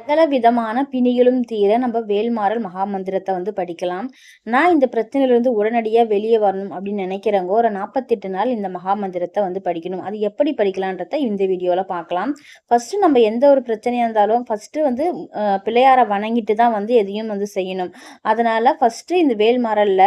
சகல விதமான பிணிகளும் தீர நம்ம வேல்மாறல் மகாமந்திரத்தை வந்து படிக்கலாம். நான் இந்த பிரச்சனையிலிருந்து உடனடியாக வெளியே வரணும் அப்படின்னு நினைக்கிறவங்க ஒரு நாற்பத்தெட்டு நாள் இந்த மகாமந்திரத்தை வந்து படிக்கணும். அது எப்படி படிக்கலான்றத இந்த வீடியோவில் பார்க்கலாம். ஃபஸ்ட்டு நம்ம எந்த ஒரு பிரச்சனையாக இருந்தாலும் ஃபஸ்ட்டு வந்து பிள்ளையாரை வணங்கிட்டு தான் வந்து எதையும் வந்து செய்யணும். அதனால் ஃபஸ்ட்டு இந்த வேல்மாறலில்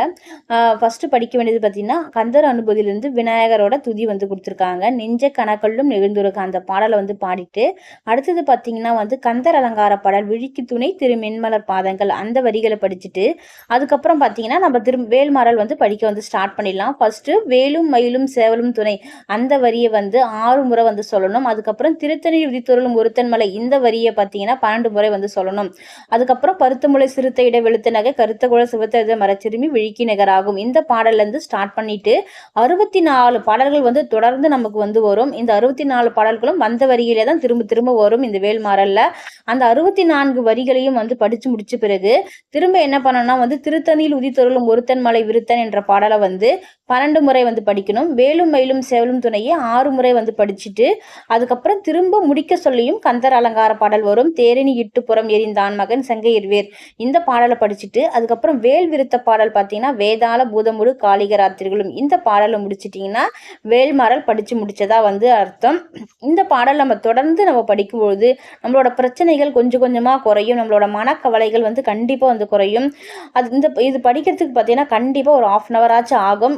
ஃபஸ்ட்டு படிக்க வேண்டியது பார்த்திங்கன்னா கந்தர் அனுபூதியிலிருந்து விநாயகரோட துதி வந்து கொடுத்துருக்காங்க. நெஞ்ச கணக்கல்லும் நெகிழ்ந்துருக்க அந்த பாடலை வந்து பாடிட்டு அடுத்தது பார்த்திங்கன்னா வந்து கந்தர் அலங்கார அலங்கார பாடல் விழிக்கு துணை திரு மென்மலர் பாதங்கள் அந்த வரிகளை படிச்சுட்டு அதுக்கப்புறம் பார்த்தீங்கன்னா நம்ம திரு வேல்மாறல் வந்து படிக்க வந்து ஸ்டார்ட் பண்ணிடலாம். ஃபர்ஸ்ட்டு வேலும் மயிலும் சேவலும் துணை அந்த வரியை வந்து ஆறு முறை வந்து சொல்லணும். அதுக்கப்புறம் திருத்தணி விதித்தொருளும் ஒருத்தன் மலை இந்த வரியை பார்த்தீங்கன்னா பன்னெண்டு முறை வந்து சொல்லணும். அதுக்கப்புறம் பருத்தமுளை சிறுத்தை இட வெளுத்த நகை கருத்த குழ சிவத்த மரச்சிறுமி விழிக்கி நகராகும். இந்த பாடல்லேருந்து ஸ்டார்ட் பண்ணிட்டு அறுபத்தி நாலு பாடல்கள் வந்து தொடர்ந்து நமக்கு வந்து வரும். இந்த அறுபத்தி நாலு பாடல்களும் வந்த வரியிலே தான் திரும்ப திரும்ப வரும் இந்த வேல்மாறல்ல. அந்த அறுபத்தி நான்கு வரிகளையும் வந்து படிச்சு முடிச்ச பிறகு திரும்ப என்ன பண்ணணும்னா வந்து திருத்தணியில் உதித்தருளும் ஒருத்தன் மலை விருத்தன் என்ற பாடலை வந்து பன்னெண்டு முறை வந்து படிக்கணும். வேலும் மயிலும் சேவலும் துணையை ஆறு முறை வந்து படிச்சுட்டு அதுக்கப்புறம் திரும்ப முடிக்க சொல்லியும் கந்தர் அலங்கார பாடல் வரும். தேரினி இட்டு புறம் எரிந்தான் மகன் சங்கையர்வேர் இந்த பாடலை படிச்சுட்டு அதுக்கப்புறம் வேல் விருத்த பாடல் பார்த்தீங்கன்னா வேதாள பூதமுடு காளிகராத்திரிகளும் இந்த பாடலை முடிச்சிட்டிங்கன்னா வேல்மாறல் படித்து முடித்ததாக வந்து அர்த்தம். இந்த பாடல் நம்ம தொடர்ந்து நம்ம படிக்கும்பொழுது நம்மளோட பிரச்சனைகள் கொஞ்சம் கொஞ்சமாக குறையும். நம்மளோட மனக்கவலைகள் வந்து கண்டிப்பாக வந்து குறையும். அது இந்த இது படிக்கிறதுக்கு பார்த்தீங்கன்னா கண்டிப்பாக ஒரு ஆஃப் அன் ஹவர் ஆச்சும் ஆகும்.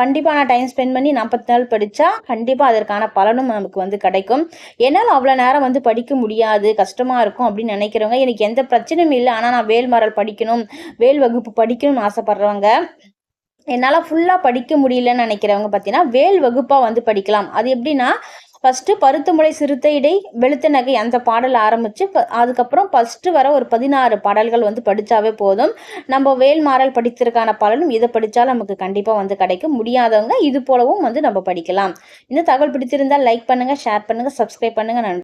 கண்டிப்பாக நான் டைம் ஸ்பெண்ட் பண்ணி நாற்பத்தி நாள் படித்தா கண்டிப்பாக அதற்கான பலனும் நமக்கு வந்து கிடைக்கும். என்னால் அவ்வளோ நேரம் வந்து படிக்க முடியாது. கஷ்டமாக இருக்கும் அப்படின்னு நினைக்கிறவங்க எனக்கு எந்த பிரச்சனையும் இல்லை. ஆனால் நான் வேல்மாறல் படிக்கணும் வேல் வகுப்பு படிக்கணும்னு ஆசைப்பட்றவங்க என்னால் ஃபுல்லாக படிக்க முடியலன்னு நினைக்கிறவங்க பார்த்தீங்கன்னா வேல் வகுப்பாக வந்து படிக்கலாம். அது எப்படின்னா ஃபஸ்ட்டு பருத்துமுளை முளை சிறுத்தையிடை வெளுத்த நகை அந்த பாடல் ஆரம்பித்து அதுக்கப்புறம் ஃபஸ்ட்டு வர ஒரு பதினாறு பாடல்கள் வந்து படித்தாவே போதும். நம்ம வேல்மாறல் படித்ததற்கான பாடலும் இதை படித்தால் நமக்கு கண்டிப்பாக வந்து கிடைக்கும். முடியாதவங்க இது போலவும் வந்து நம்ம படிக்கலாம். இந்த தகவல் பிடிச்சிருந்தால் லைக் பண்ணுங்கள் ஷேர் பண்ணுங்கள் சப்ஸ்கிரைப் பண்ணுங்கள் நன்றி.